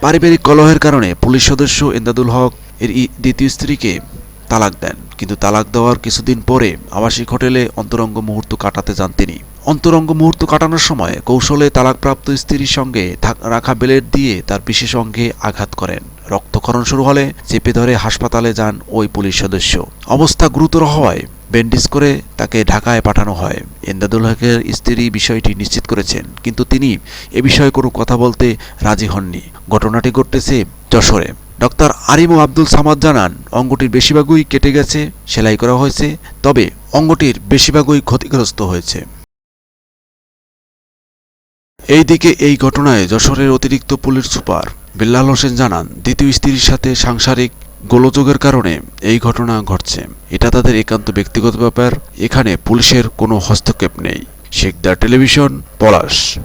পারিবারিক কলহের কারণে পুলিশ সদস্য এন্দাদুল হক এর দ্বিতীয় স্ত্রীকে তালাক দেন। কিন্তু তালাক দেওয়ার কিছুদিন পরে আবাসিক হোটেলে অন্তরঙ্গ মুহূর্ত কাটাতে যান তিনি। অন্তরঙ্গ মুহূর্ত কাটানোর সময় কৌশলে তালাকপ্রাপ্ত স্ত্রীর সঙ্গে রাখা বেলেট দিয়ে তার বিশেষ অঙ্গে আঘাত করেন। রক্তক্ষরণ শুরু হলে চেপে ধরে হাসপাতালে যান ওই পুলিশ সদস্য। অবস্থা গুরুতর হওয়ায় ব্যান্ডেজ করে তাকে ঢাকায় পাঠানো হয়। এন্দাদুল হকের স্ত্রী বিষয়টি নিশ্চিত করেছেন, কিন্তু তিনি এ বিষয়ে কোনো কথা বলতে রাজি হননি। ঘটনাটি ঘটতেছে যশোরে। ডক্টর আরিমু আব্দুল সামাদ জানান, অঙ্গটির বেশিরভাগই কেটে গেছে, সেলাই করা হয়েছে, তবে অঙ্গটির বেশিরভাগই ক্ষতিগ্রস্ত হয়েছে। এইদিকে এই ঘটনায় যশোরের অতিরিক্ত পুলিশ সুপার বিল্লাল হোসেন জানান, দ্বিতীয় স্ত্রীর সাথে সাংসারিক গোলযোগের কারণে এই ঘটনা ঘটছে। এটা তাদের একান্ত ব্যক্তিগত ব্যাপার। এখানে পুলিশের কোনো হস্তক্ষেপ নেই। শেখদার টেলিভিশন, পলাশ।